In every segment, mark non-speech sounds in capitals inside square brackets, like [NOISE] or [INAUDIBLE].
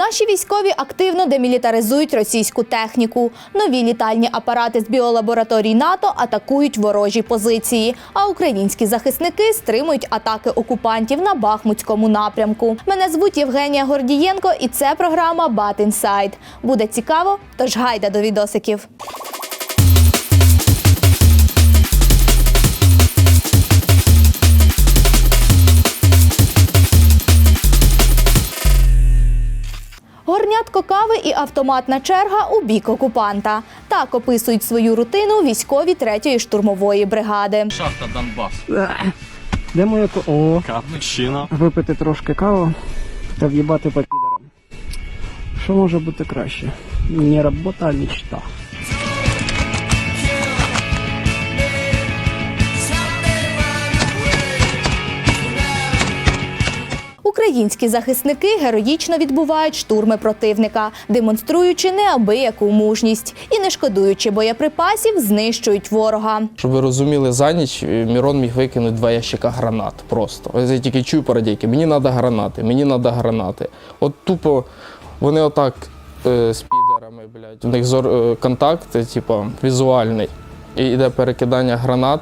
Наші військові активно демілітаризують російську техніку. Нові літальні апарати з біолабораторій НАТО атакують ворожі позиції. А українські захисники стримують атаки окупантів на Бахмутському напрямку. Мене звуть Євгенія Гордієнко, і це програма Бат Інсайд. Буде цікаво, тож гайда до відосиків. І автоматна черга у бік окупанта. Так описують свою рутину військові 3-ї штурмової бригади. Шахта Донбас. Де моя ко- О, Капучино. випити трошки каву та в'їбати по підерам. Що може бути краще? Не робота, а мечта. Українські захисники героїчно відбувають штурми противника, демонструючи неабияку мужність і не шкодуючи боєприпасів, знищують ворога. Щоб ви розуміли, за ніч е, Мірон міг викинути два ящика гранат просто. Я тільки чую по радійки, мені треба гранати, мені треба гранати. От тупо вони отак е, з підерами, блядь, в них зор, е, контакт, типу, візуальний. І йде перекидання гранат.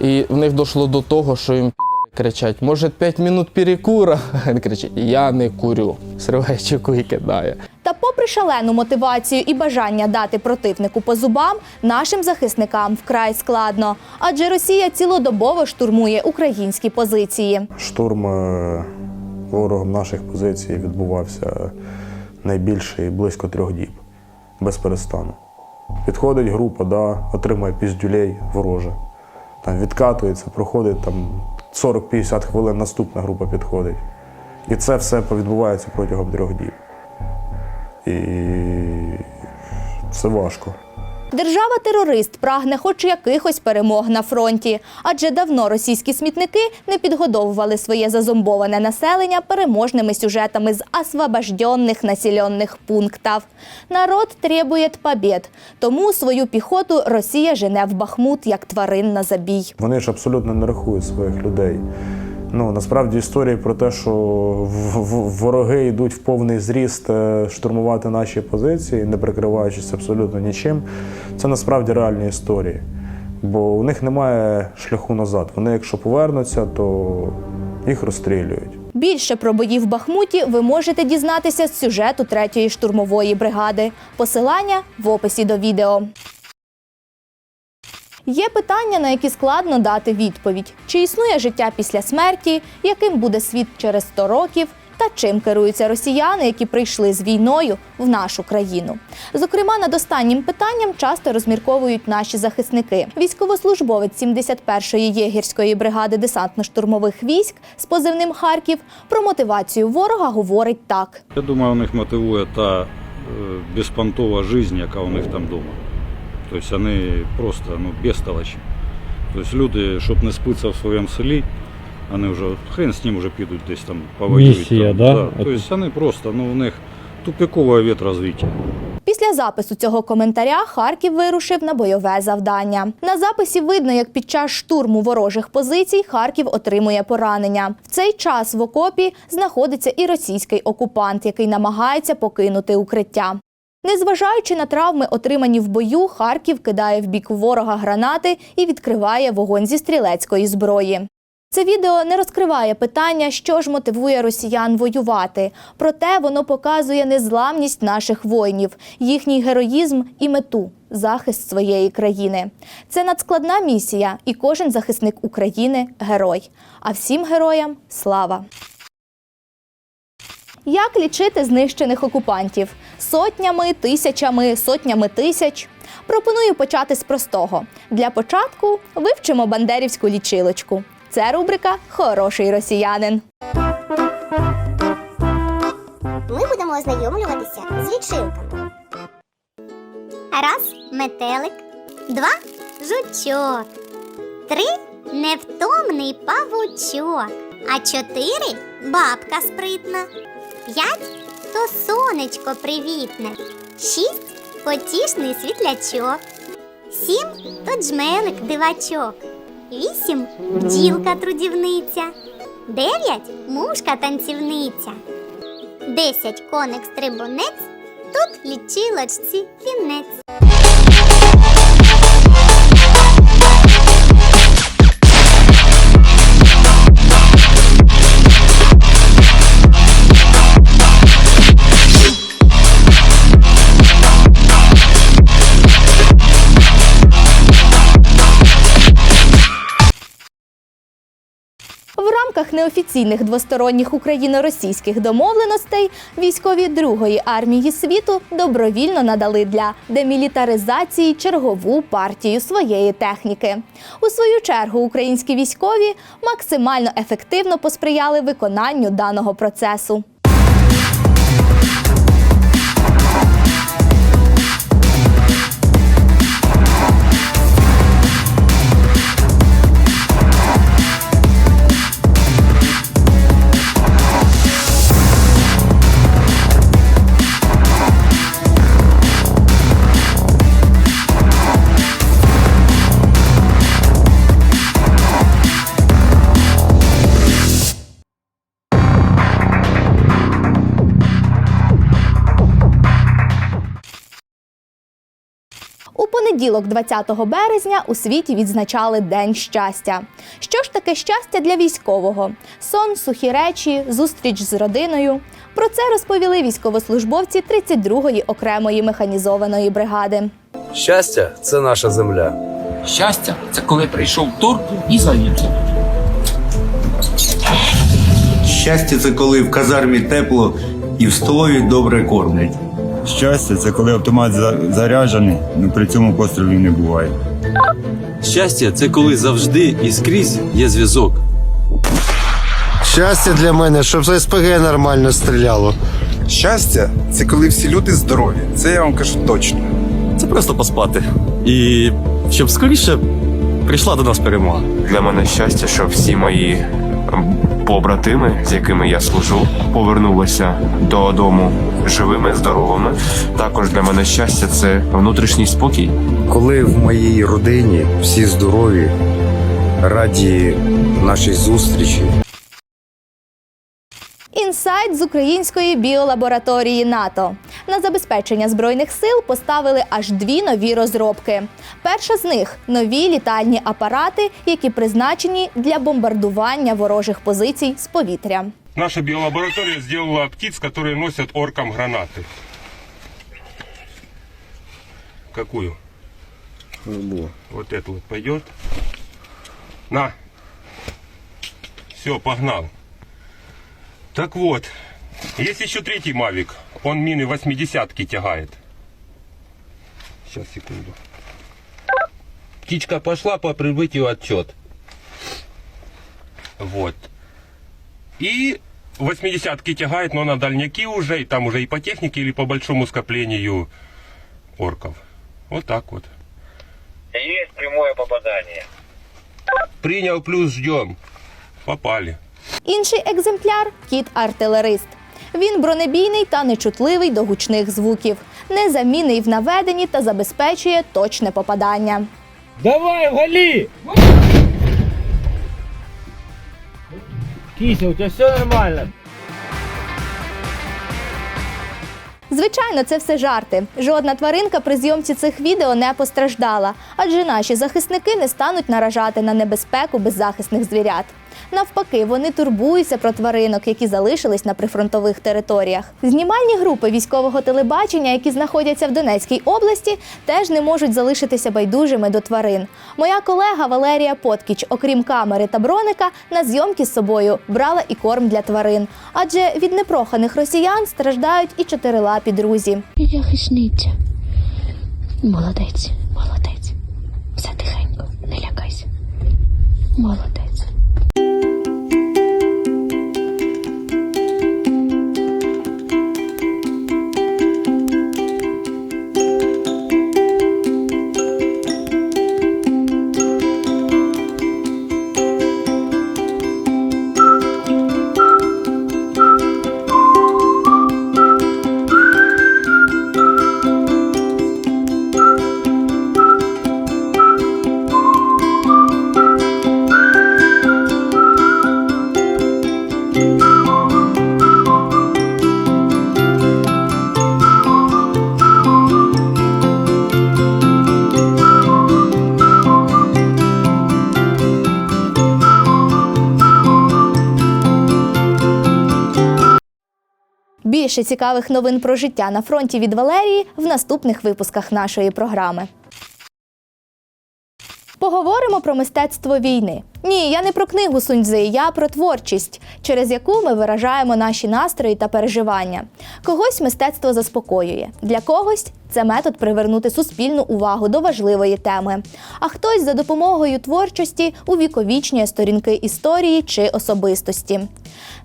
І в них дійшло до того, що їм кричать, може 5 минут перекура? [LAUGHS] Він кричить, я не курю. Сриває чеку і кидає. Та, попри шалену мотивацію і бажання дати противнику по зубам, нашим захисникам вкрай складно, адже Росія цілодобово штурмує українські позиції. Штурм е, ворогом наших позицій відбувався найбільше близько трьох діб, без перестану. Підходить група, да, отримує піздюлей вороже. Там відкатується, проходить там 40-50 хвилин, наступна група підходить. І це все відбувається протягом трьох діб. І це важко. Держава-терорист прагне хоч якихось перемог на фронті, адже давно російські смітники не підгодовували своє зазомбоване населення переможними сюжетами з освобожденних населених пунктів. Народ требує побєд, тому свою піхоту Росія жене в Бахмут як тварин на забій. Вони ж абсолютно не рахують своїх людей. Ну насправді історії про те, що вороги йдуть в повний зріст е, штурмувати наші позиції, не прикриваючись абсолютно нічим. Це насправді реальні історії. Бо у них немає шляху назад. Вони, якщо повернуться, то їх розстрілюють. Більше про бої в Бахмуті ви можете дізнатися з сюжету 3-ї штурмової бригади. Посилання в описі до відео. Є питання, на які складно дати відповідь: чи існує життя після смерті, яким буде світ через 100 років, та чим керуються росіяни, які прийшли з війною в нашу країну. Зокрема, над останнім питанням часто розмірковують наші захисники. Військовослужбовець 71-ї єгерської бригади десантно-штурмових військ з позивним Харків про мотивацію ворога говорить так. Я думаю, у них мотивує та е, безпонтова жизнь, яка у них там вдома. Тобто вони просто ну, безтолочі. Тобто люди, щоб не спитися в своєму селі, вони вже хрен з ним вже підуть десь там повоюють. Місія, там. да? Тобто вони просто, ну у них тупиковий вид розвиття. Після запису цього коментаря Харків вирушив на бойове завдання. На записі видно, як під час штурму ворожих позицій Харків отримує поранення. В цей час в окопі знаходиться і російський окупант, який намагається покинути укриття. Незважаючи на травми, отримані в бою, Харків кидає в бік ворога гранати і відкриває вогонь зі стрілецької зброї. Це відео не розкриває питання, що ж мотивує росіян воювати. Проте воно показує незламність наших воїнів, їхній героїзм і мету захист своєї країни. Це надскладна місія, і кожен захисник України герой. А всім героям слава! Як лічити знищених окупантів? Сотнями, тисячами, сотнями тисяч. Пропоную почати з простого. Для початку вивчимо бандерівську лічилочку. Це рубрика Хороший росіянин. Ми будемо ознайомлюватися з лічилками. Раз метелик, два жучок, три невтомний павучок, а чотири бабка спритна, п'ять то сонечко привітне, шість потішний світлячок, сім то джмелик дивачок, вісім бджілка трудівниця, дев'ять мушка танцівниця. 10 коник стрибунець, тут лічилочці кінець. В рамках неофіційних двосторонніх україно-російських домовленостей військові Другої армії світу добровільно надали для демілітаризації чергову партію своєї техніки. У свою чергу українські військові максимально ефективно посприяли виконанню даного процесу. Понеділок, 20 березня, у світі відзначали День щастя. Що ж таке щастя для військового? Сон, сухі речі, зустріч з родиною. Про це розповіли військовослужбовці 32-ї окремої механізованої бригади. Щастя це наша земля. Щастя це коли прийшов тур і завівся. Щастя, це коли в казармі тепло і в столові добре кормлять. Щастя це коли автомат заряджений, але при цьому пострілів не буває. Щастя це коли завжди і скрізь є зв'язок. Щастя для мене, щоб з СПГ нормально стріляло. Щастя це коли всі люди здорові. Це я вам кажу точно. Це просто поспати. І щоб скоріше прийшла до нас перемога. Для мене щастя, щоб всі мої побратими, з якими я служу, повернулися додому живими, здоровими. Також для мене щастя це внутрішній спокій. Коли в моїй родині всі здорові, раді нашій зустрічі. Інсайт з української біолабораторії НАТО на забезпечення збройних сил поставили аж дві нові розробки. Перша з них нові літальні апарати, які призначені для бомбардування ворожих позицій з повітря. Наша биолаборатория сделала птиц, которые носят оркам гранаты. Какую? Вот эту вот пойдет. На. Все, погнал. Так вот, есть еще третий Мавик. Он мины 80-ки тягает. Сейчас, секунду. Птичка пошла по прибытию отчет. Вот. И 80-ки тягает, но на дальняки уже, и там уже и по технике, или по большому скоплению орков. Вот так вот. Есть прямое попадание. Принял, плюс ждем. Попали. Інший екземпляр кіт-артилерист. Він бронебійний та нечутливий до гучних звуків, незамінний в наведенні та забезпечує точне попадання. Давай, вали! Кися, у тебя все нормально? Звичайно, це все жарти. Жодна тваринка при зйомці цих відео не постраждала, адже наші захисники не стануть наражати на небезпеку беззахисних звірят. Навпаки, вони турбуються про тваринок, які залишились на прифронтових територіях. Знімальні групи військового телебачення, які знаходяться в Донецькій області, теж не можуть залишитися байдужими до тварин. Моя колега Валерія Поткіч, окрім камери та броника, на зйомки з собою брала і корм для тварин, адже від непроханих росіян страждають і чотирилапі друзі. Захисниця. Молодець, молодець. Все тихенько, не лякайся. Молодець. Більше цікавих новин про життя на фронті від Валерії в наступних випусках нашої програми. Поговоримо про мистецтво війни. Ні, я не про книгу Суньцзи, я про творчість, через яку ми виражаємо наші настрої та переживання. Когось мистецтво заспокоює, для когось це метод привернути суспільну увагу до важливої теми. А хтось за допомогою творчості увіковічнює сторінки історії чи особистості.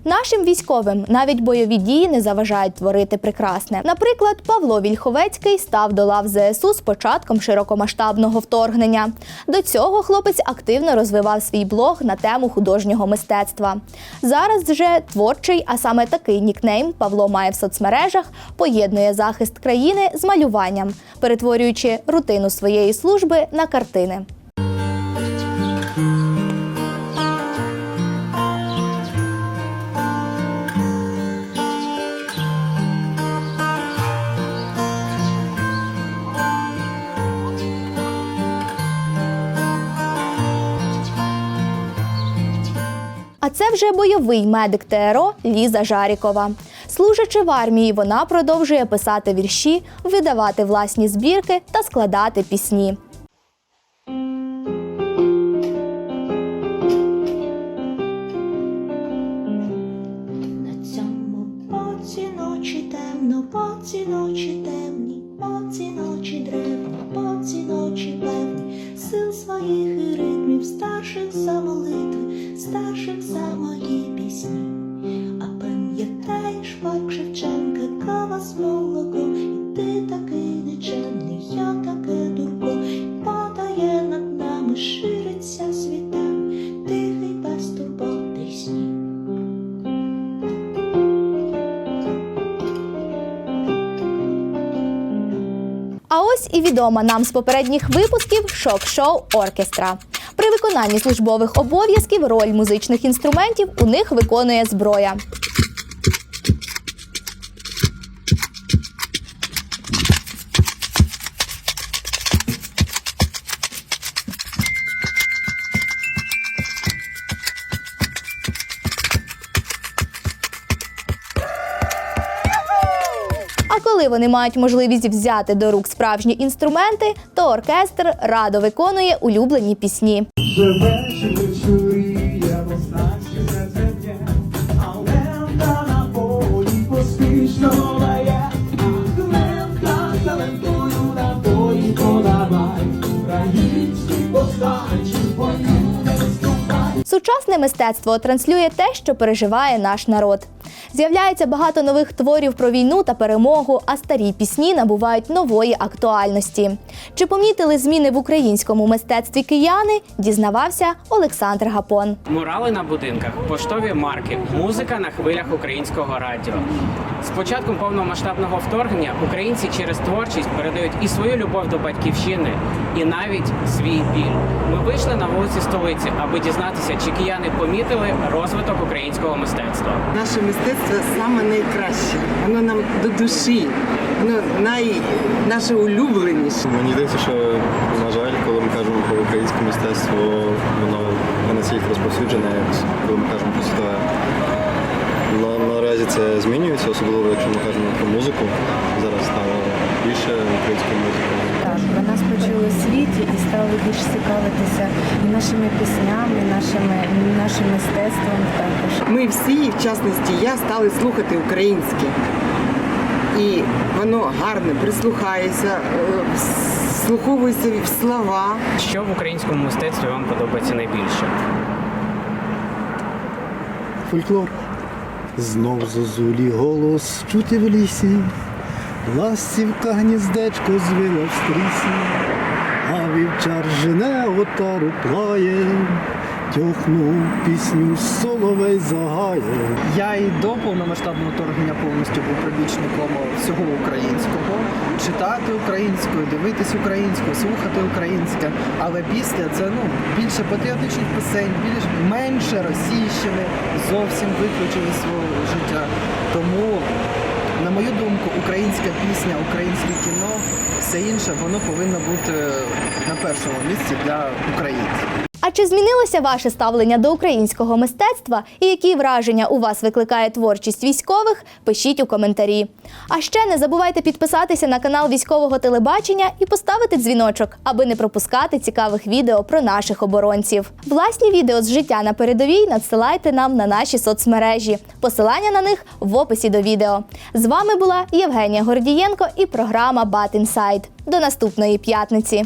Нашим військовим навіть бойові дії не заважають творити прекрасне. Наприклад, Павло Вільховецький став до лав ЗСУ з початком широкомасштабного вторгнення. До цього хлопець активно розвивав свій блог на тему художнього мистецтва. Зараз вже творчий, а саме такий нікнейм Павло має в соцмережах, поєднує захист країни з малюванням, перетворюючи рутину своєї служби на картини. Це вже бойовий медик ТРО Ліза Жарікова. Служачи в армії, вона продовжує писати вірші, видавати власні збірки та складати пісні. На боці ночі темні, боці ночі древні, боці ночі певні, сил своїх і ритмів, старших за молитви, старших за мої пісні. А пам'ятаєш Марк Шевченка, кава з молоком, і ти такий нечемний, я таке дурко, падає над нами, шириться світами, тихий безтурботний сніг. А ось і відома нам з попередніх випусків шок-шоу оркестра. При виконанні службових обов'язків роль музичних інструментів у них виконує зброя. Коли вони мають можливість взяти до рук справжні інструменти, то оркестр радо виконує улюблені пісні. Сучасне мистецтво транслює те, що переживає наш народ. З'являється багато нових творів про війну та перемогу, а старі пісні набувають нової актуальності. Чи помітили зміни в українському мистецтві кияни? Дізнавався Олександр Гапон. Мурали на будинках, поштові марки, музика на хвилях українського радіо. З початком повномасштабного вторгнення українці через творчість передають і свою любов до батьківщини, і навіть свій біль. Ми вийшли на вулиці столиці, аби дізнатися, чи кияни помітили розвиток українського мистецтва. Наше мистецтво саме найкраще. Воно нам до душі. Воно най... наше улюбленіше. Мені здається, що на жаль, коли ми кажемо про українське мистецтво, воно не настільки розповсюджене, як коли ми кажемо про світове. На, наразі це змінюється, особливо якщо ми кажемо про музику. Зараз стало більше української музики. Так, про нас почули у світі і стали більш цікавитися і нашими піснями, і нашими, і нашим мистецтвом також. Ми всі, в частності я, стали слухати українське. І воно гарне, прислухається, е, вслуховується в слова. Що в українському мистецтві вам подобається найбільше? Фольклор. Знов зозулі голос чути в лісі, ластівка гніздечко звила в стрісі, а вівчар жене отару плає, тьохнув пісню соловей загає. Я і до повномасштабного вторгнення повністю був прибічником всього українського. Читати українською, дивитись українською, слухати українське. Але після це ну більше патріотичних пісень, більш менше російщини, зовсім виключили свого життя. Тому, на мою думку, українська пісня, українське кіно, все інше воно повинно бути на першому місці для українців. А чи змінилося ваше ставлення до українського мистецтва і які враження у вас викликає творчість військових? Пишіть у коментарі. А ще не забувайте підписатися на канал військового телебачення і поставити дзвіночок, аби не пропускати цікавих відео про наших оборонців. Власні відео з життя на передовій надсилайте нам на наші соцмережі. Посилання на них в описі до відео. З вами була Євгенія Гордієнко і програма Бат Інсайд. До наступної п'ятниці.